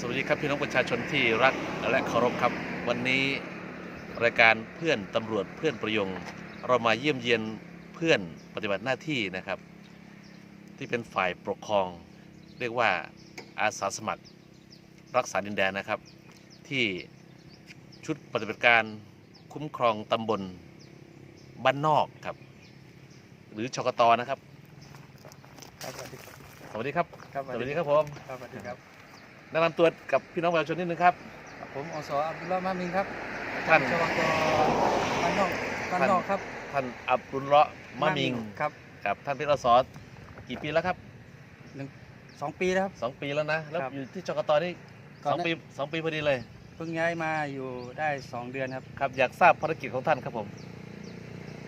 สวัสดีครับพี่น้องประชาชนที่รักและเคารพครับ วันนี้รายการเพื่อนตำรวจเพื่อนประยงเรามาเยี่ยมเยียนเพื่อนปฏิบัติหน้าที่นะครับ ที่เป็นฝ่ายปกครอง เรียกว่าอาสาสมัคร รักษาดินแดนนะครับ ที่ชุดปฏิบัติการคุ้มครองตำบลบ้านนอกครับ หรือชกตนะครับ ครับสวัสดีครับสวัสดีครับครับสวัสดีครับผม ครับสวัสดีครับ แนะนำตัวกับพี่น้องประชาชนนิดนึงครับ ผมอสอับดุลลาห์มามินครับท่าน ชวกบ้านนอกบ้านนอกครับท่านอับดุลเลาะห์มะมิงครับครับท่านเป็นอสกี่ปีแล้วครับสองปีแล้วครับ สองปีแล้วนะแล้วครับอยู่ที่ชกตนี่ก่อนสองหน้า ปีสองปีพอดีเลย เพิ่งย้ายมาอยู่ได้สองเดือนครับครับอยากทราบภารกิจของท่านครับผม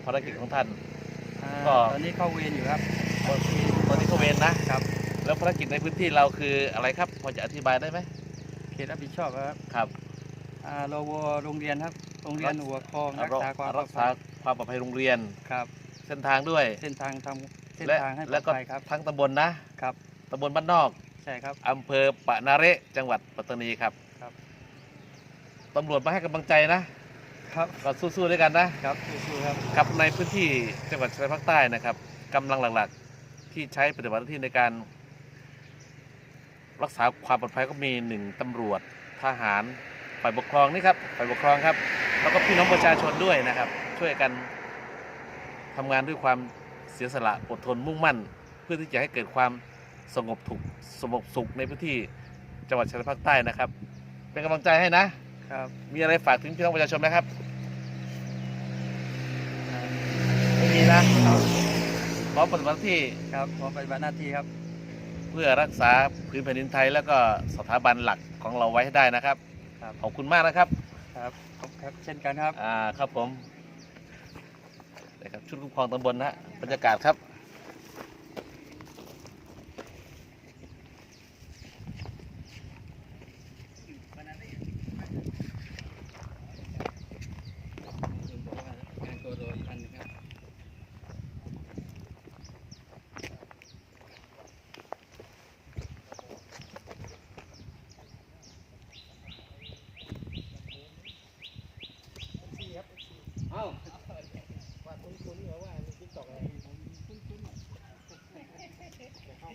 ภารกิจของท่าน อ่าก็ ตอนนี้เข้าเวรอยู่ครับตอนนี้เขาเวรนะครับ แล้วภารกิจในพื้นที่เราคืออะไรครับ พอจะอธิบายได้ไหมเขตรับผิดชอบครับครับอ่าโรวโรงเรียนครับ โรงเรียนหัวคลองรักษาความปลอรัดกภัษายความปลอดภัยโรงเรียน ครับ เส้นทางด้วย เส้นทางทำเส้นและทางให้ปลแล้อวดก็ภัยครับทั้งตำบลนะครับ ตำบลบ้านนอกใช่ครับ อำเภอปะนาเระจังหวัดปัตตานีครับครับ ตำรวจมาให้กำลังใจนะครับก็สู้ๆด้วยกันนะ ครับสู้ๆครับ ครับในพื้นที่จังหวัดชายแดนภาคใต้นะครับกำลังหลักๆ ที่ใช้ปฏิบัติหน้าที่ในการ รักษาความปลอดภัยก็มีหนึ่งตำรวจทหารฝ่ายปกครองนี่ครับฝ่ายปกครองครับ แล้วก็พี่น้องประชาชนด้วยนะครับ ช่วยกันทำงานด้วยความเสียสละอดทนมุ่งมั่น เพื่อที่จะให้เกิดความสงบถูกสงบสุขในพื้นที่จังหวัดชายแดนภาคใต้นะครับ เป็นกำลังใจให้นะครับ มีอะไรฝากถึงพี่น้องประชาชนไหมครับอ่าไม่มีนะพร้อมปฏิบัติหน้าที่ครับขอปฏิบัติหน้าที่ครับ เพื่อรักษาพื้นแผ่นดินไทย แล้วก็สถาบันหลักของเราไว้ให้ได้นะครับ ครับขอบคุณมากนะครับครับขอบครับเช่นกันครับ อ่าครับผมนะครับชุดคุ้มครองตำบลนะฮะบรรยากาศครับ คุ้นๆเหรอว่าทิกตอกอะไรคุ้นๆแต่เข้า